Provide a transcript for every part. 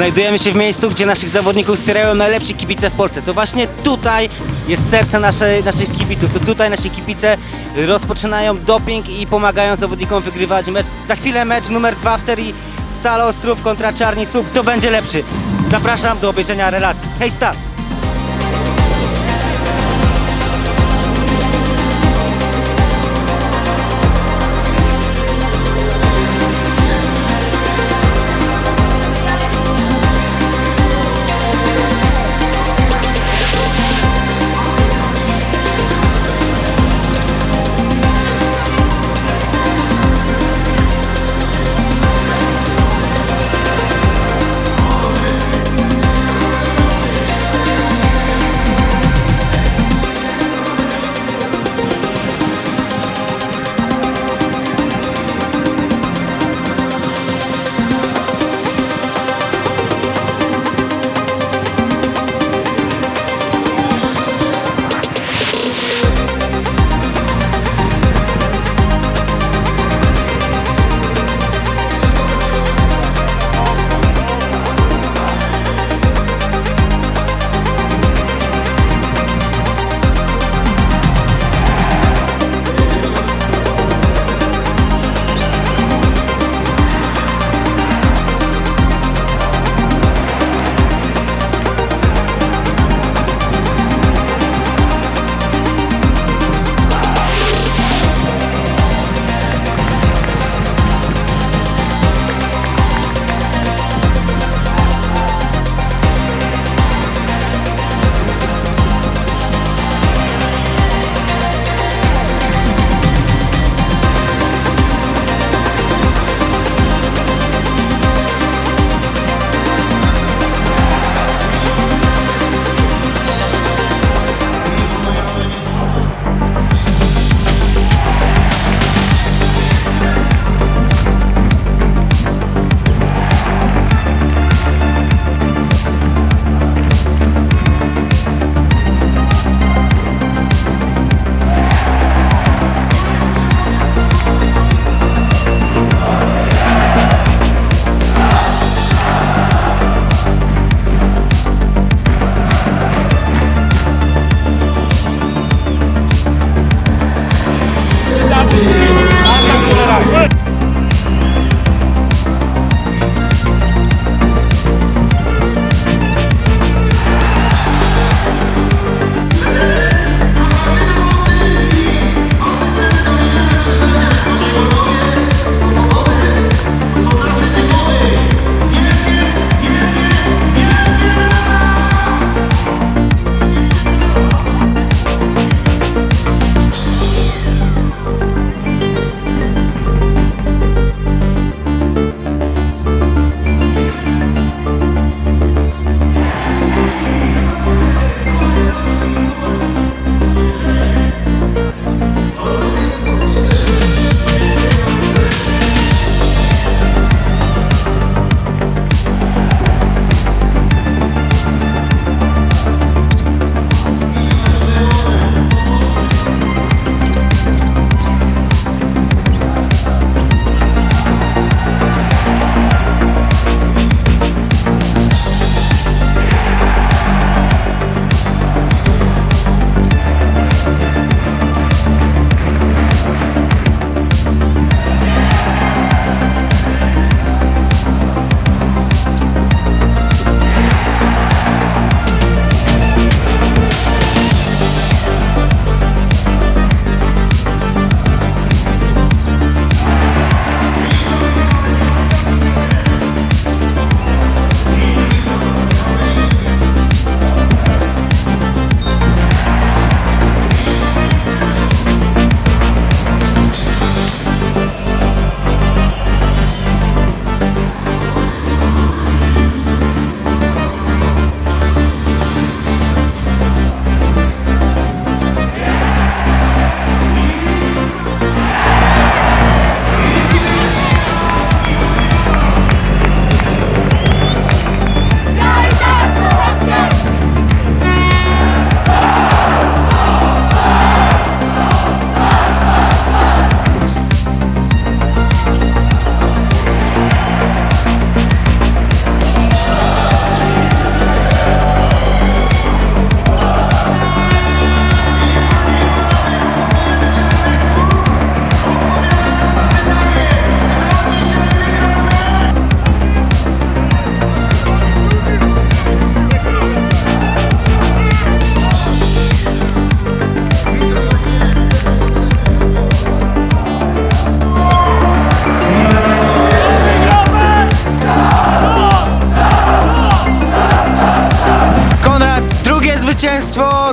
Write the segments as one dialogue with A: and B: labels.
A: Znajdujemy się w miejscu, gdzie naszych zawodników wspierają najlepsi kibice w Polsce. To właśnie tutaj jest serce naszej, naszych kibiców. To tutaj nasi kibice rozpoczynają doping i pomagają zawodnikom wygrywać mecz. Za chwilę mecz numer dwa w serii Stal Ostrów kontra Czarni Słup. Kto będzie lepszy? Zapraszam do obejrzenia relacji. Hej, start!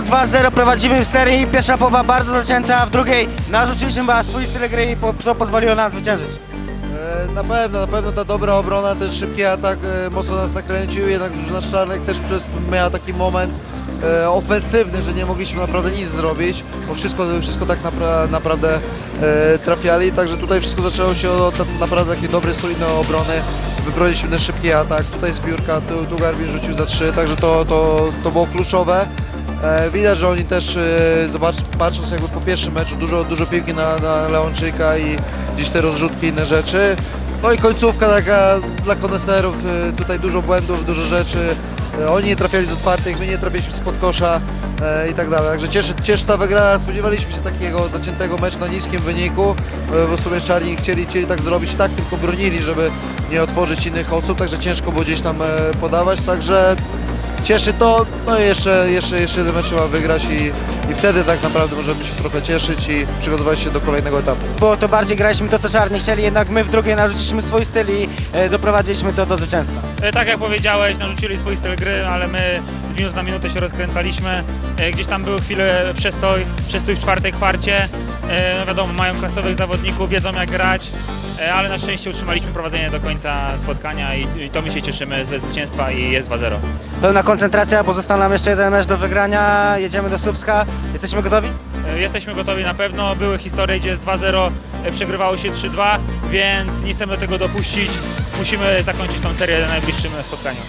A: 2-0, prowadzimy w serii, pierwsza połowa bardzo zacięta, w drugiej narzuciliśmy chyba swój styl gry i po, to pozwoliło nam zwyciężyć.
B: E, Na pewno, na pewno ta dobra obrona, ten szybki atak e, mocno nas nakręcił, jednak drużyna Czarnek też przez, miała taki moment e, ofensywny, że nie mogliśmy naprawdę nic zrobić, bo wszystko, wszystko tak napra, naprawdę e, trafiali, także tutaj wszystko zaczęło się od naprawdę takiej dobrej, solidnej obrony, wyprowadziliśmy ten szybki atak, tutaj zbiórka, tu, tu Garbin rzucił za trzy, także to, to, to było kluczowe. E, Widać, że oni też, e, zobacz, patrząc jakby po pierwszym meczu, dużo, dużo piłki na, na Leonczyka i gdzieś te rozrzutki, inne rzeczy. No i końcówka taka dla koneserów, e, tutaj dużo błędów, dużo rzeczy. Oni nie trafiali z otwartych, my nie trafiliśmy spod kosza i tak dalej. Także cieszy, cieszy ta wygrana, spodziewaliśmy się takiego zaciętego meczu na niskim wyniku, bo sobie Czarni chcieli, chcieli tak zrobić, tak tylko bronili, żeby nie otworzyć innych osób, także ciężko było gdzieś tam podawać, także cieszy to, no i jeszcze, jeszcze, jeszcze jeden mecz trzeba wygrać i, i wtedy tak naprawdę możemy się trochę cieszyć i przygotować się do kolejnego etapu.
A: Bo to bardziej graliśmy to, co czarni chcieli, jednak my w drugiej narzuciliśmy swój styl i e, doprowadziliśmy to do zwycięstwa.
C: E, Tak jak powiedziałeś, narzucili swój styl gry, ale my z minut na minutę się rozkręcaliśmy. E, Gdzieś tam były chwile przestój, przestój w czwartej kwarcie. E, No wiadomo, mają klasowych zawodników, wiedzą jak grać, e, ale na szczęście utrzymaliśmy prowadzenie do końca spotkania i, i to my się cieszymy ze zwycięstwa i jest 2-0.
A: Pełna koncentracja, bo został nam jeszcze jeden mecz do wygrania, jedziemy do Słupska. Jesteśmy gotowi?
C: E, Jesteśmy gotowi na pewno. Były historie, gdzie jest 2-0, e, przegrywało się 3-2, więc nie chcemy do tego dopuścić. Musimy zakończyć tą serię na najbliższym spotkaniu.